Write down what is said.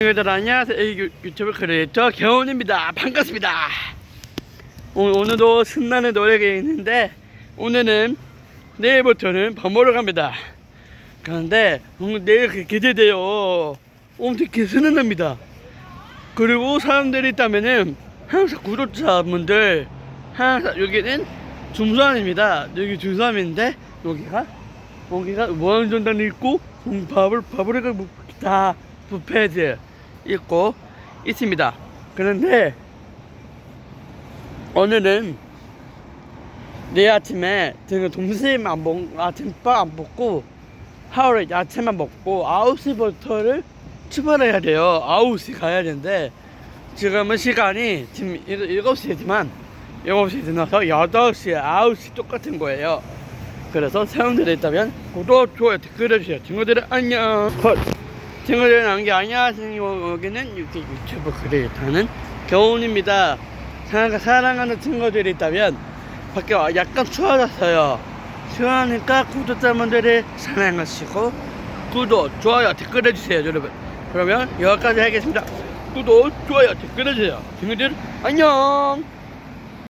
여러분들 안녕하세요. 유- 유튜브 크리에이터 겨운입니다. 반갑습니다. 오늘, 오늘도 신나는 노래가 있는데 오늘은 내일부터는 밥 먹으러 갑니다. 그런데 오늘 내일 그 기대돼요. 엄청 개수는 납니다. 그리고 사람들이 있다면은 항상 구독자분들 항상 여기는 중수함입니다. 여기 중수함인데 여기가 여기가 무한전단이 있고 음, 밥을 밥을 이렇게 다 뷔페드 있고 있습니다. 그런데 오늘은 내일 아침에 지금 점심 안 먹, 아침밥 안 먹고 하루에 야채만 먹고 9시부터를 출발해야 돼요. 9시 가야 되는데 지금은 시간이 지금 7시지만 7시 지나서 8시, 9시 똑같은 거예요. 그래서 사람들이 있다면 구독, 좋아요, 댓글 해주세요. 친구들 안녕. 컷. 친구들 안게 안녕하세요. 여기는 유튜브 크리에이터는 겨운입니다. 사랑, 사랑하는 친구들이 있다면 밖에 와- 약간 추워졌어요. 추우니까 구독자분들이 사랑하시고 구독, 좋아요, 댓글 해주세요, 여러분. 그러면 여기까지 하겠습니다. 구독, 좋아요, 댓글 해주세요. 친구들 안녕.